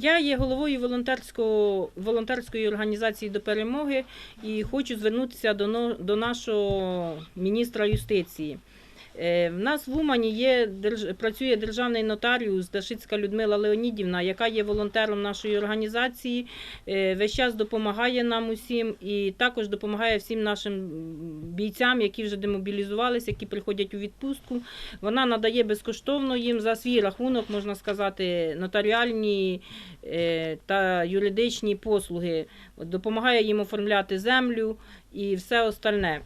Я є головою волонтерського, волонтерської організації до перемоги і хочу звернутися до, до нашого міністра юстиції. Е, В нас в Умані є працює державний нотаріус Дашицька Людмила Леонідівна, яка є волонтером нашої організації. Е, Весь час допомагає нам усім і також допомагає всім нашим бійцям, які вже демобілізувалися, які приходять у відпустку. Вона надає безкоштовно їм за свій рахунок, можна сказати, нотаріальні е, та юридичні послуги. Допомагає їм оформляти землю і все остальне.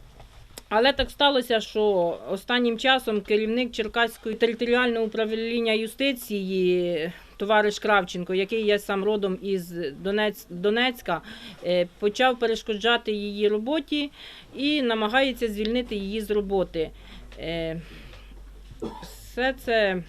Але так сталося, що останнім часом керівник Черкаської територіального управління юстиції, товариш Кравченко, який є сам родом із Донець, Донецька, е, почав перешкоджати її роботі і намагається звільнити її з роботи. Е, Все це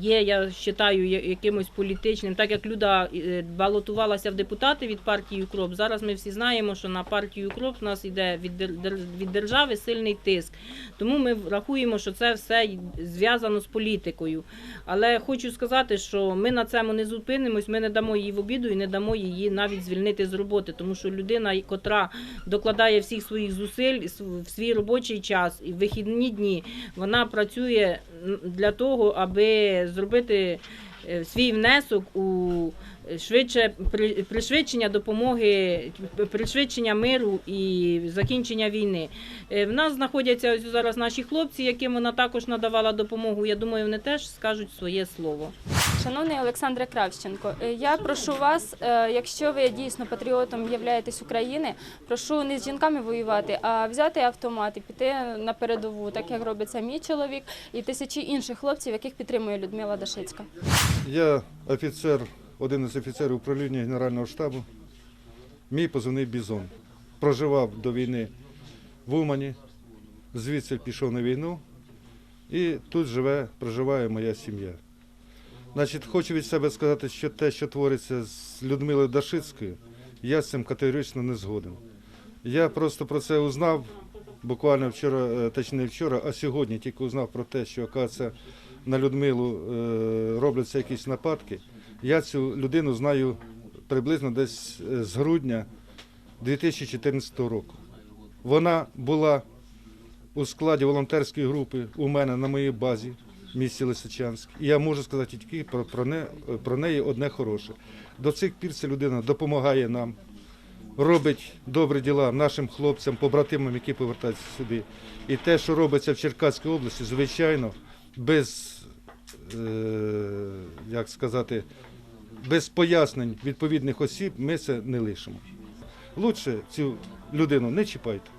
є, я вважаю, якимось політичним. Так як Люда е, балотувалася в депутати від партії Укроп, зараз ми всі знаємо, що на партію Укроп в нас йде від, дер- дер- від держави сильний тиск. Тому ми рахуємо, що це все зв'язано з політикою. Але хочу сказати, що ми на цьому не зупинимось, ми не дамо їй в обіду і не дамо її навіть звільнити з роботи, тому що людина, котра докладає всіх своїх зусиль в свій робочий час і вихідні дні, вона працює для того, аби зробити е, свій внесок у швидше пришвидшення допомоги, пришвидшення миру і закінчення війни. Е, В нас знаходяться ось зараз наші хлопці, яким вона також надавала допомогу. Я думаю, вони теж скажуть своє слово. Шановний Олександре Кравченко, е, я прошу вас, е, якщо ви дійсно патріотом являєтесь України, прошу не з жінками воювати, а взяти автомат і піти на передову, так як робить це мій чоловік і тисячі інших хлопців, яких підтримує Людмила Дашицька. Я офіцер, один із офіцерів управління Генерального штабу. Мій позивний Бізон. Проживав до війни в Умані, звідси пішов на війну і тут живе, проживає моя сім'я. Значить, хочу від себе сказати, що те, що твориться з Людмилою Дашицькою, я з цим категорично не згоден. Я просто про це узнав буквально вчора, е, точніше не вчора, а сьогодні тільки узнав про те, що оказується, на Людмилу е, робляться якісь нападки. Я цю людину знаю приблизно десь е, з грудня 2014 року. Вона була у складі волонтерської групи у мене на моїй базі місті Лисичанськ. І я можу сказати тільки про, про, не, про неї одне хороше. До цих пір ця людина допомагає нам, робить добрі діла нашим хлопцям, побратимам, які повертаються сюди. І те, що робиться в Черкаській області, звичайно, без, е, як сказати, без пояснень відповідних осіб ми це не лишимо. Лучше цю людину не чіпайте.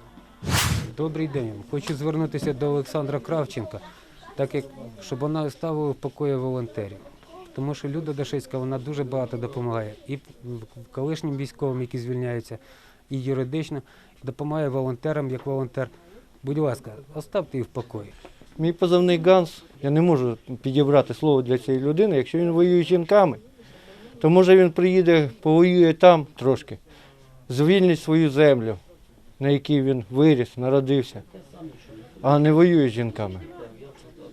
Добрий день. Хочу звернутися до Олександра Кравченка, так як щоб вона ставила в покої волонтерів. Тому що Люда Дашицька вона дуже багато допомагає і колишнім військовим, які звільняються, і юридично допомагає волонтерам як волонтер. Будь ласка, оставте її в покої. Мій позивний Ганс, я не можу підібрати слово для цієї людини. Якщо він воює з жінками, то може він приїде, повоює там трошки, звільнить свою землю, на якій він виріс, народився, а не воює з жінками.